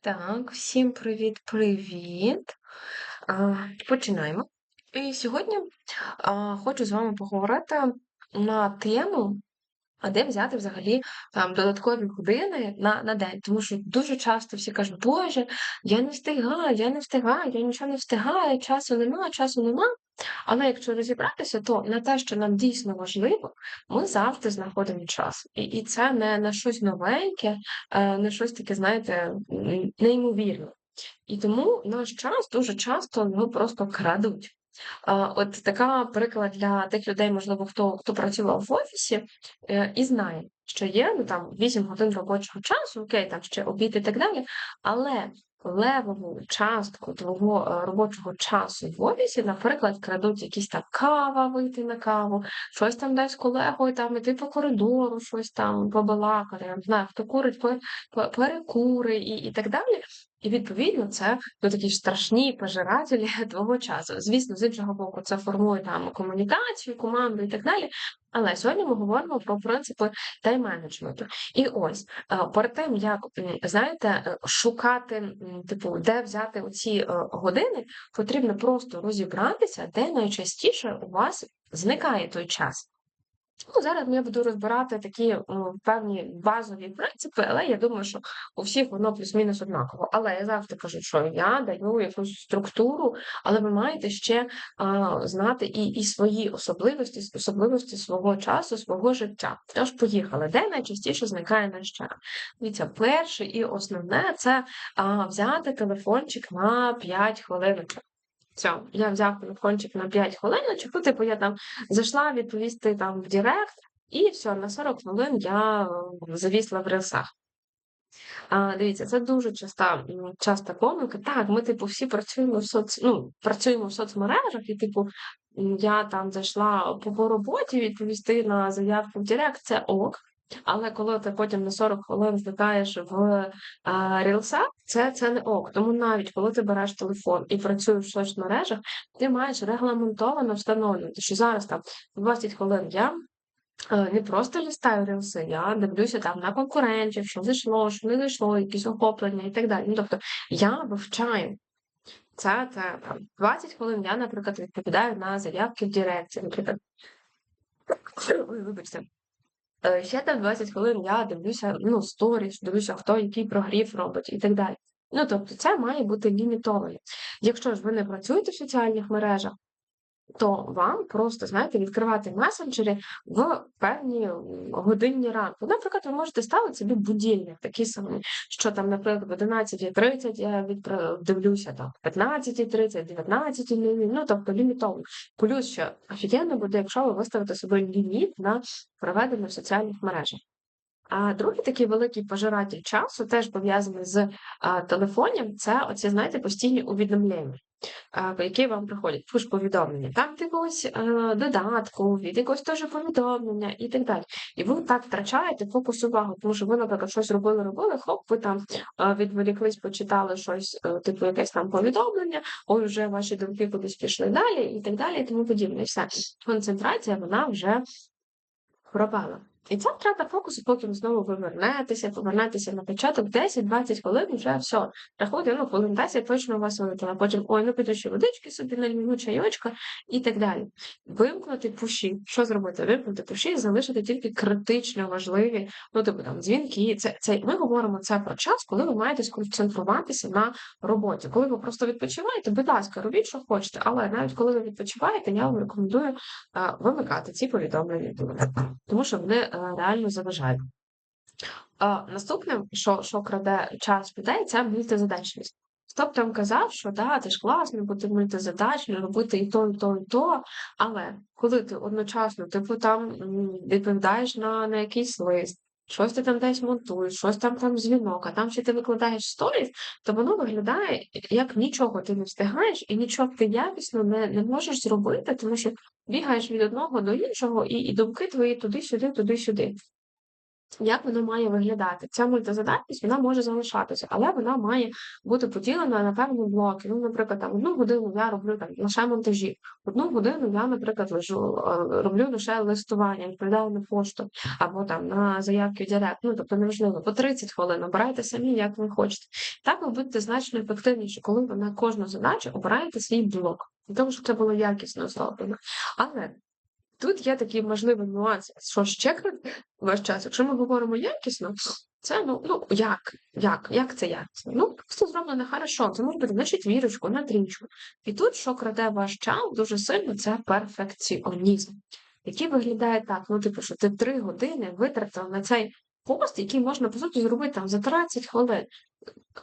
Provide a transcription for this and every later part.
Так, всім привіт-привіт. Починаємо. І сьогодні хочу з вами поговорити на тему, а де взяти взагалі там додаткові години на, на день. Тому що дуже часто всі кажуть, Боже, я не встигаю, я не встигаю, я нічого не встигаю, часу нема, часу нема. Але якщо розібратися, то на те, що нам дійсно важливо, ми завжди знаходимо час. І, і це не на щось новеньке, не щось таке, знаєте, неймовірне. І тому наш час дуже часто його просто крадуть. От така приклад для тих людей, можливо, хто хто працював в офісі е, і знає, що є ну там 8 годин робочого часу, окей, там ще обід і так далі, але левову частку твого е, робочого часу в офісі, наприклад, крадуть якісь там кава, вийти на каву, щось там десь колегою, там іти по коридору, щось там побалакати, не знаю, хто курить пе- пе- перекури і, і так далі. І відповідно це ну, такі страшні пожирателі твого часу. Звісно, з іншого боку, це формує там комунікацію, команду і так далі. Але сьогодні ми говоримо про принципи тайм-менеджменту. І ось е, перед тим, як знаєте, е, шукати, типу, де взяти оці е, години, потрібно просто розібратися, де найчастіше у вас зникає той час. Ну, зараз я буду розбирати такі м, певні базові принципи, але я думаю, що у всіх воно плюс-мінус однаково. Але я завжди кажу, що я даю якусь структуру, але ви маєте ще а, знати і, і свої особливості, особливості свого часу, свого життя. Тож поїхали. Де найчастіше зникає наш час? Дивіться, перше і основне це а, взяти телефончик на 5 хвилин. Все, я взяв телефончик на 5 хвилиночок, ну, типу, я там зайшла відповісти там в Директ, і все, на 40 хвилин я е, завісла в рилсах. А, дивіться, це дуже часта, часта помилка. Так, ми, типу, всі працюємо в соц... ну, працюємо в соцмережах, і, типу, я там зайшла по, роботі відповісти на заявку в Директ, це ок. Але коли ти потім на 40 хвилин злітаєш в а, рілсах, це, це не ок. Тому навіть коли ти береш телефон і працюєш в соцмережах, ти маєш регламентовано встановлювати, що зараз там 20 хвилин я Е, не просто листаю рілси, я дивлюся там на конкурентів, що зайшло, що не зайшло, якісь охоплення і так далі. Ну, тобто я вивчаю. Це, це там 20 хвилин я, наприклад, відповідаю на заявки в наприклад. Вибачте. Е, Ще там 20 хвилин я дивлюся, ну, сторіс, дивлюся, хто який прогрів робить і так далі. Ну, тобто, це має бути лімітовано. Якщо ж ви не працюєте в соціальних мережах, то вам просто, знаєте, відкривати месенджери в певні годинні ранку. Наприклад, ви можете ставити собі будильник, такий самий, що там, наприклад, в 11.30 я відпра- дивлюся, там, 15.30, 19.00, ну, тобто лімітовано. Плюс ще офігенно буде, якщо ви виставите собі ліміт на проведення в соціальних мережах. Другий такий великий пожиратель часу, теж пов'язаний з а, телефонів, це оці, знаєте, постійні увідомлення які вам приходять, пуш-повідомлення, там якогось е, додатку, від якогось теж повідомлення і так далі. І ви так втрачаєте фокус уваги, тому що ви, наприклад, щось робили, робили, хоп, ви там е, відволіклись, почитали щось, е, типу якесь там повідомлення, ой, вже ваші думки кудись пішли далі, і так далі, і тому подібне. І все. Концентрація, вона вже пропала. І ця втрата фокусу, потім знову ви вернетеся, повернетеся на початок 10-20 хвилин, вже все. Рахуйте, ну, хвилин 10 точно у вас вилетіло. Потім, ой, ну піду ще водички собі налью, чайочка і так далі. Вимкнути пуші. Що зробити? Вимкнути пуші і залишити тільки критично важливі, ну, типу там дзвінки. Це, це, ми говоримо це про час, коли ви маєте сконцентруватися на роботі. Коли ви просто відпочиваєте, будь ласка, робіть, що хочете, але навіть коли ви відпочиваєте, я вам рекомендую а, вимикати ці повідомлення, тому що вони е, реально заважають. А, наступне, що, що краде час людей, це мультизадачність. Б там казав, що да, ти ж класно бути мультизадачним, робити і то, і то, і то. Але коли ти одночасно, типу, там відповідаєш на, на якийсь лист, щось ти там десь монтуєш, щось там там дзвінок, а там ще ти викладаєш сторіс, то воно виглядає, як нічого ти не встигаєш, і нічого ти якісно не, не можеш зробити, тому що бігаєш від одного до іншого, і, і думки твої туди-сюди, туди-сюди. Як воно має виглядати? Ця мультизадатність вона може залишатися, але вона має бути поділена на певні блоки. Ну, наприклад, там одну годину я роблю там лише монтажі, одну годину я, наприклад, лежу, е, роблю лише листування, відповідаю на пошту або там на заявки в Директ. Ну тобто неважливо, по 30 хвилин обирайте самі, як ви хочете. Так ви будете значно ефективніше, коли ви на кожну задачу обираєте свій блок, для того, щоб це було якісно зроблено. Але Тут є такий можливий нюанс, що ще ваш час, якщо ми говоримо якісно, це ну ну як? Як Як це якісно? Ну, просто зроблено хорошо, це може бути на четвірочку, на трічку. І тут, що краде ваш час дуже сильно, це перфекціонізм, який виглядає так: ну, типу, що ти три години витратив на цей пост, який можна, по суті, зробити там за 30 хвилин.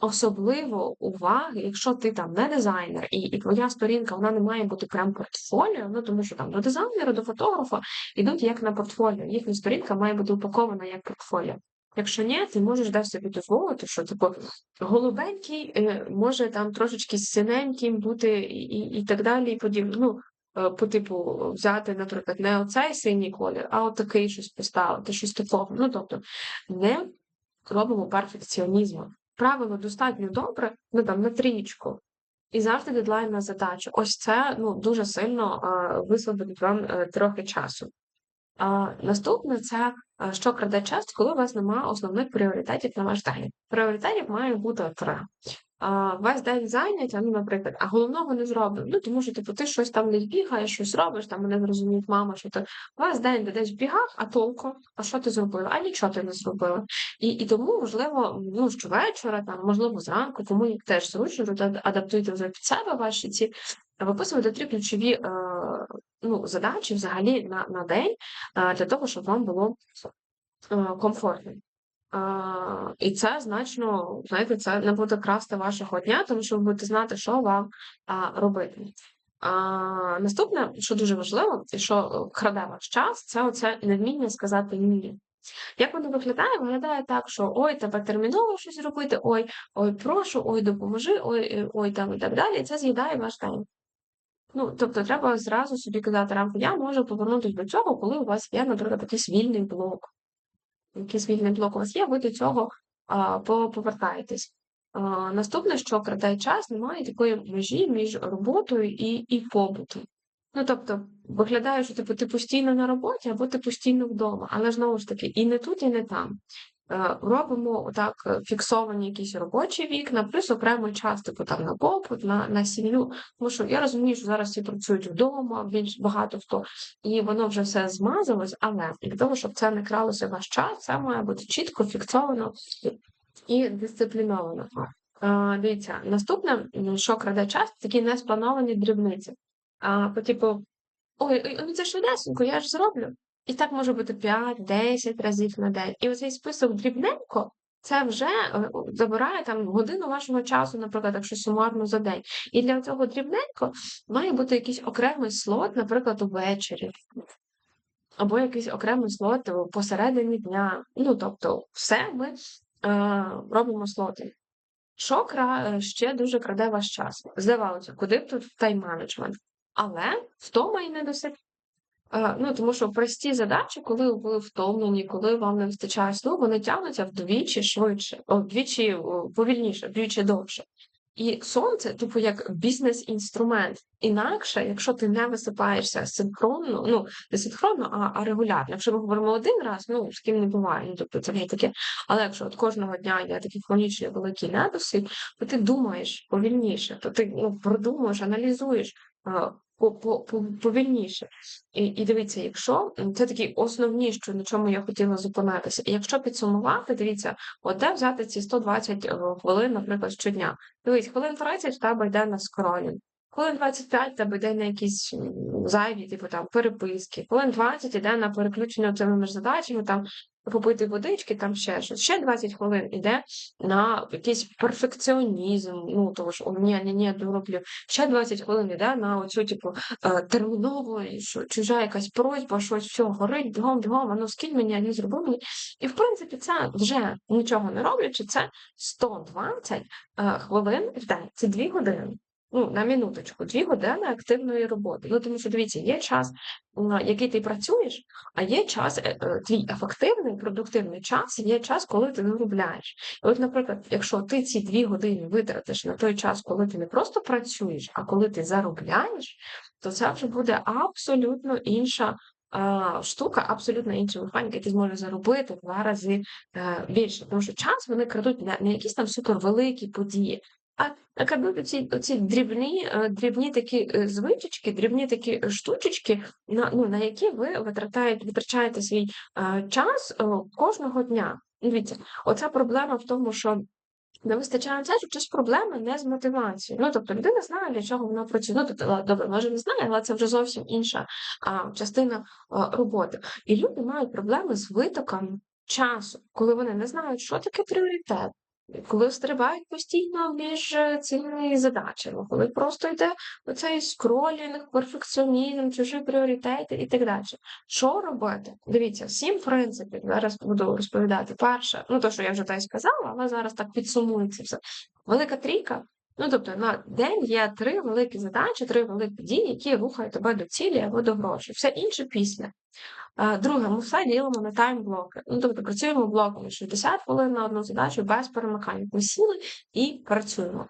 Особливо уваги, якщо ти там не дизайнер, і і твоя сторінка вона не має бути прям портфоліо, ну тому що там до дизайнера, до фотографа йдуть як на портфоліо. Їхня сторінка має бути упакована як портфоліо. Якщо ні, ти можеш десь собі дозволити, що типу голубенький е, може там трошечки синеньким бути і і, так далі, і подібне. Ну, е, по типу взяти, наприклад, не оцей синій колір, а от такий щось поставити, щось такого. Ну тобто не робимо перфекціонізму правило достатньо добре, ну там на трієчку, і завжди дедлайн на задачу. Ось це ну, дуже сильно висвободить вам е, трохи часу. А, Наступне це що краде час, коли у вас немає основних пріоритетів на ваш день. Пріоритетів має бути три весь день зайняття, ну, наприклад, а головного не зробив. Ну, тому що, типу, ти щось там не бігаєш, щось робиш, там мене зрозуміють мама, що ти весь день ти десь бігав, а толку, а що ти зробила? А нічого ти не зробила. І і тому, можливо, ну, щовечора, там, можливо, зранку, кому як теж зручно, адаптуйте вже під себе ваші ці, виписувати три ключові е, ну, задачі взагалі на, на день е, для того, щоб вам було е, комфортно. І це значно, знаєте, це не буде красти вашого дня, тому що ви будете знати, що вам робити. А, Наступне, що дуже важливо, і що е, краде ваш час, це оце невміння сказати ні. Як воно виглядає? Виглядає так, що ой, тебе терміново щось робити, ой, ой, прошу, ой, допоможи, ой, е, ой, там і так далі. І це з'їдає ваш день. Ну, тобто, треба зразу собі казати, рамку, я можу повернутися до цього, коли у вас є, наприклад, якийсь вільний блок якийсь вільний блок у вас є, ви до цього а, повертаєтесь. А, Наступне, що крадає час, немає такої межі між роботою і і побутом. Ну, тобто, виглядає, що типу, ти постійно на роботі або ти постійно вдома, але знову ж таки, і не тут, і не там. Е, робимо так е, фіксовані якісь робочі вікна, плюс окремий час, типу там на попит, на на сім'ю. Тому що я розумію, що зараз всі працюють вдома, більш багато хто, і воно вже все змазалось, але для того, щоб це не кралося ваш час, це має бути чітко фіксовано і дисципліновано. А, Дивіться, наступне, що краде час, такі несплановані дрібниці. А, по типу, ой, ой, це швидесенько, я ж зроблю. І так може бути 5-10 разів на день. І оцей список дрібненько це вже е, забирає там годину вашого часу, наприклад, якщо сумарно за день. І для цього дрібненько має бути якийсь окремий слот, наприклад, увечері. Або якийсь окремий слот посередині дня. Ну, тобто, все ми е, робимо слоти. Що кра... ще дуже краде ваш час? Здавалося, куди б тут тайм-менеджмент? Але втома і недосип Ну, тому що прості задачі, коли ви втомлені, коли вам не вистачає сну, вони тягнуться вдвічі швидше, вдвічі повільніше, вдвічі довше. І сон це, типу, як бізнес-інструмент. Інакше, якщо ти не висипаєшся синхронно, ну не синхронно, а а регулярно. Якщо ми говоримо один раз, ну з ким не буває, ну тобто це вже таке. Але якщо от кожного дня є такі хронічні великі недосип, то ти думаєш повільніше, то ти ну, продумуєш, аналізуєш повільніше. І і дивіться, якщо це такі основні, що на чому я хотіла зупинитися. Якщо підсумувати, дивіться, от де взяти ці 120 е, хвилин, наприклад, щодня. Дивіться, хвилин 30 в тебе йде на скролінг. Хвилин 25 тебе йде на якісь зайві, типу там переписки, хвилин 20 йде на переключення цими задачами, там попити водички, там ще щось. Ще 20 хвилин іде на якийсь перфекціонізм. Ну, тому що ні, ні, ні, дороблю. Ще 20 хвилин іде на оцю, типу, е, терміново, що чужа якась просьба, щось все горить, бігом, бігом, а ну скинь мені, а не зроби мені. І в принципі, це вже нічого не роблячи, це 120 е, хвилин в день, це 2 години. Ну, на минуточку, 2 години активної роботи. Ну, тому що дивіться, є час, м, який ти працюєш, а є час, е, е, твій ефективний, продуктивний час, є час, коли ти заробляєш. І от, наприклад, якщо ти ці 2 години витратиш на той час, коли ти не просто працюєш, а коли ти заробляєш, то це вже буде абсолютно інша штука, абсолютно інша механіка, ти зможеш заробити в два рази е, більше. Тому що час вони крадуть не якісь там супервеликі події, а а крадуть оці, оці дрібні, е, дрібні такі е, звичечки, дрібні такі штучечки, на, ну, на які ви витрачаєте, витрачаєте свій е, час е, кожного дня. Дивіться, оця проблема в тому, що не вистачає часу, чи ж проблема не з мотивацією. Ну, тобто людина знає, для чого вона працює. Ну, тобто, добре, може не знає, але це вже зовсім інша а, частина а, роботи. І люди мають проблеми з витоком часу, коли вони не знають, що таке пріоритет. Коли стрибають постійно між е, цими задачами, коли просто йде оцей скролінг, перфекціонізм, чужі пріоритети і так далі. Що робити? Дивіться, сім принципів. Зараз буду розповідати. Перше, ну то, що я вже та й сказала, але зараз так підсумується все. Велика трійка. Ну, тобто на день є три великі задачі, три великі дії, які рухають тебе до цілі або до грошей. Все інше після. Друге, ми все ділимо на тайм-блоки. Ну, тобто працюємо блоками 60 хвилин на одну задачу без перемикань. Ми сіли і працюємо.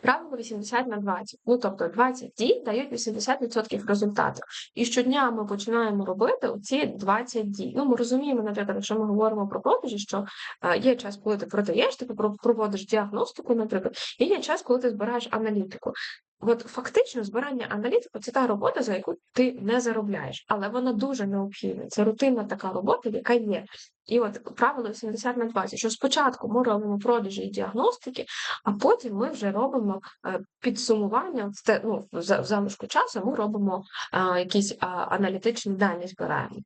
Правило 80 на 20. Ну, тобто 20 дій дають 80% результату. І щодня ми починаємо робити ці 20 дій. Ну, ми розуміємо, наприклад, якщо ми говоримо про продажі, що е, є час, коли ти продаєш, ти проводиш діагностику, наприклад, і є час, коли ти збираєш аналітику. От фактично збирання аналітику це та робота, за яку ти не заробляєш, але вона дуже необхідна. Це рутинна така робота, яка є. І от правило 70 на 20, що спочатку ми робимо продажі і діагностики, а потім ми вже робимо е, підсумування ну, в за- залишку часу. Ми робимо е, якісь аналітичні дані збираємо.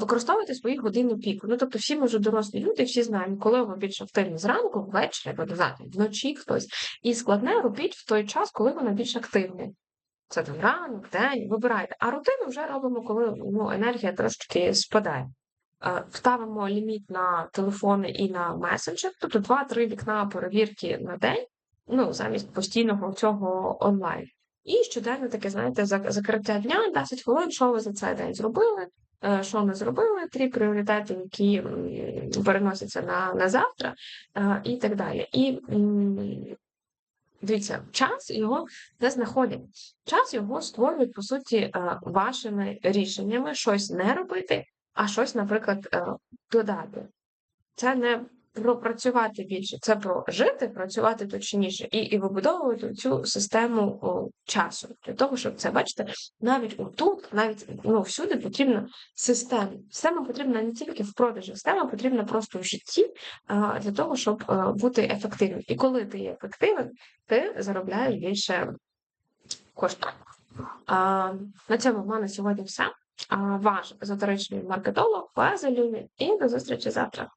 Використовуйте свої години піку. Ну, тобто, всі ми вже дорослі люди, всі знаємо, коли ви більш активні зранку, ввечері завтра, вночі хтось. І складне робіть в той час, коли вона більш активний. Це там ранок, день, вибирайте. А рутину вже робимо, коли ну, енергія трошки спадає. Е, Ставимо ліміт на телефони і на месенджер, тобто 2-3 вікна перевірки на день, ну, замість постійного цього онлайн. І щоденно таке, знаєте, зак- закриття дня, 10 хвилин, що ви за цей день зробили, що ми зробили, три пріоритети, які переносяться на, на завтра, е, і так далі. І дивіться, час його не знаходять. Час його створюють, по суті, е, вашими рішеннями щось не робити, а щось, наприклад, е, додати. Це не про працювати більше, це про жити, працювати точніше і, і вибудовувати цю систему о, часу. Для того, щоб це, бачите, навіть отут, навіть ну, всюди потрібна система. Система потрібна не тільки в продажі, система потрібна просто в житті а, для того, щоб а, бути ефективним. І коли ти є ефективним, ти заробляєш більше коштів. А, на цьому в мене сьогодні все. Ваш езотеричний маркетолог Лаза Люмі. І до зустрічі завтра.